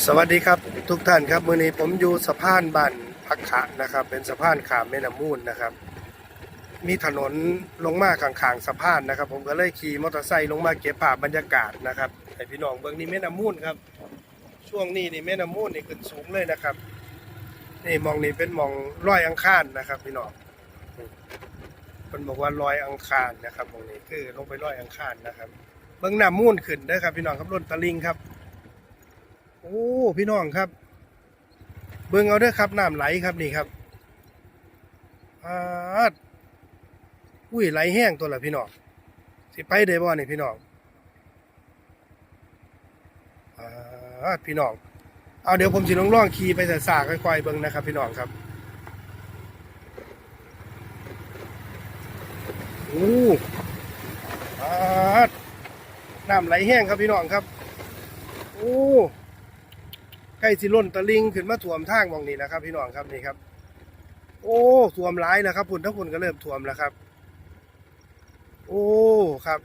สวัสดีครับทุกท่านครับมื้อนี้ผมอยู่สะพานบ้านพักขะนะครับ เป็นสะพานขามแม่น้ำมูลนะครับ มีถนนลงมาข้างๆสะพานนะครับ ผมก็เลยขี่มอเตอร์ไซค์ลงมาเก็บภาพบรรยากาศนะครับให้พี่น้องเบิ่งนี่แม่น้ำมูลครับ ช่วงนี้นี่แม่น้ำมูลนี่ขึ้นสูงเลยนะครับ นี่มองนี่เป็นมองลอยอังคารนะครับ พี่น้องคนบอกว่าลอยอังคารนะครับมองนี้คือลงไปลอยอังคารนะครับ เบิ่งน้ำมูลขึ้นเด้ครับ พี่น้องครับล้นตะลิงครับ โอ้พี่น้องครับ เบิ่งเอาเด้อครับน้ำไหลครับนี่ครับอาดอุ้ยไหลแห้งตัวละพี่น้องสิไปได้บ่นี่พี่น้องอาดพี่น้องเอาเดี๋ยวผมสิลองล่องขี่ไปสาๆค่อยๆเบิ่งนะครับ พี่น้องครับโอ้อาดน้ำไหลแห้งครับพี่น้องครับ โอ้ ใกล้สิล้นตะลิงขึ้นมาท่วมทางมองนี้นะครับ พี่น้องครับนี่ครับ โอ้ท่วมร้ายแล้วครับพุ่นทั้งพุ่นก็เริ่มท่วมแล้วครับ โอ้ครับ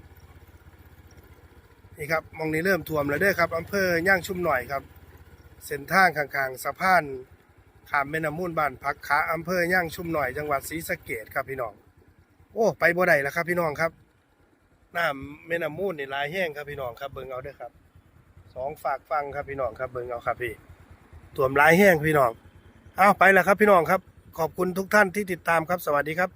นี่ครับมองนี้เริ่มท่วมแล้วเด้อครับอำเภอย่างชุ่มหน่อยครับ เส้นทางข้างๆสะพานขามแม่น้ำมูลบ้านพักขาอำเภอย่างชุ่มหน่อยจังหวัดศรีสะเกษครับพี่น้อง โอ้ ไปบ่ได้แล้วครับพี่น้องครับน้ำแม่น้ำมูลนี่ลายแห้งครับพี่น้องครับเบิ่งเอาเด้อครับ สองฝากฟังครับพี่น้องครับเบิ่งเอาครับพี่ถ่วมร้ายแห้งพี่น้องเอาไปแล้วครับพี่น้องครับ ขอบคุณทุกท่านที่ติดตามครับสวัสดีครับ